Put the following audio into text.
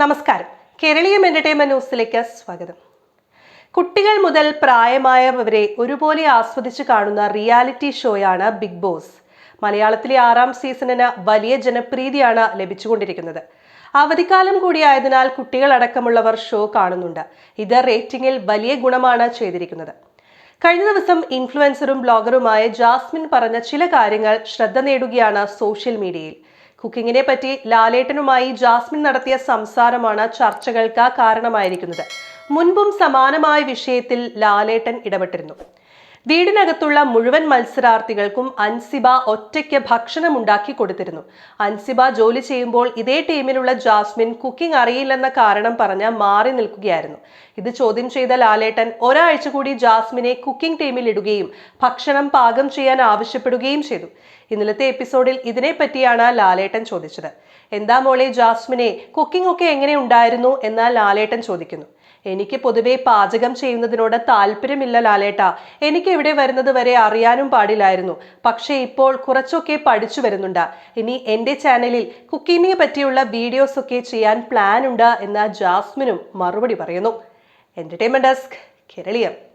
നമസ്കാരം. കേരളീയം എന്റർടൈൻമെന്റ് ന്യൂസിലേക്ക് സ്വാഗതം. കുട്ടികൾ മുതൽ പ്രായമായവരെ ഒരുപോലെ ആസ്വദിച്ച് കാണുന്ന റിയാലിറ്റി ഷോയാണ് ബിഗ് ബോസ് മലയാളത്തിലെ ആറാം സീസണിന് വലിയ ജനപ്രീതിയാണ് ലഭിച്ചുകൊണ്ടിരിക്കുന്നത്. അവധിക്കാലം കൂടിയായതിനാൽ കുട്ടികളടക്കമുള്ളവർ ഷോ കാണുന്നുണ്ട്. ഇത് റേറ്റിംഗിൽ വലിയ ഗുണമാണ് ചെയ്തിരിക്കുന്നത്. കഴിഞ്ഞ ദിവസം ഇൻഫ്ലുവൻസറും ബ്ലോഗറുമായ ജാസ്മിൻ പറഞ്ഞ ചില കാര്യങ്ങൾ ശ്രദ്ധ നേടുകയാണ് സോഷ്യൽ മീഡിയയിൽ കുക്കിങ്ങിനെ പറ്റി ലാലേട്ടനുമായി ജാസ്മിൻ നടത്തിയ സംസാരമാണ് ചർച്ചകൾക്ക് കാരണമായിരിക്കുന്നത്. മുൻപും സമാനമായ വിഷയത്തിൽ ലാലേട്ടൻ ഇടപെട്ടിരുന്നു. വീടിനകത്തുള്ള മുഴുവൻ മത്സരാർത്ഥികൾക്കും അൻസിബ ഒറ്റയ്ക്ക് ഭക്ഷണം ഉണ്ടാക്കി കൊടുത്തിരുന്നു. അൻസിബ ജോലി ചെയ്യുമ്പോൾ ഇതേ ടീമിലുള്ള ജാസ്മിൻ കുക്കിംഗ് അറിയില്ലെന്ന കാരണം പറഞ്ഞ മാറി നിൽക്കുകയായിരുന്നു. ഇത് ചോദ്യം ചെയ്ത ലാലേട്ടൻ ഒരാഴ്ച കൂടി ജാസ്മിനെ കുക്കിംഗ് ടീമിൽ ഇടുകയും ഭക്ഷണം പാകം ചെയ്യാൻ ആവശ്യപ്പെടുകയും ചെയ്തു. ഇന്നലത്തെ എപ്പിസോഡിൽ ഇതിനെപ്പറ്റിയാണ് ലാലേട്ടൻ ചോദിച്ചത്. എന്താ മോളെ ജാസ്മിനെ കുക്കിംഗ് ഒക്കെ എങ്ങനെ ഉണ്ടായിരുന്നു? എന്ന് ലാലേട്ടൻ ചോദിക്കുന്നു. എനിക്ക് പൊതുവെ പാചകം ചെയ്യുന്നതിനോട് താല്പര്യമില്ല ലാലേട്ട. എനിക്ക് ഇവിടെ വരുന്നത് വരെ അറിയാനും പാടില്ലായിരുന്നു. പക്ഷേ ഇപ്പോൾ കുറച്ചൊക്കെ പഠിച്ചു വരുന്നുണ്ട്. ഇനി എന്റെ ചാനലിൽ കുക്കിങ്ങിനെ പറ്റിയുള്ള വീഡിയോസ് ഒക്കെ ചെയ്യാൻ പ്ലാൻ ഉണ്ട് എന്ന് ജാസ്മിനും മറുപടി പറയുന്നു. Entertainment desk Keraleeyam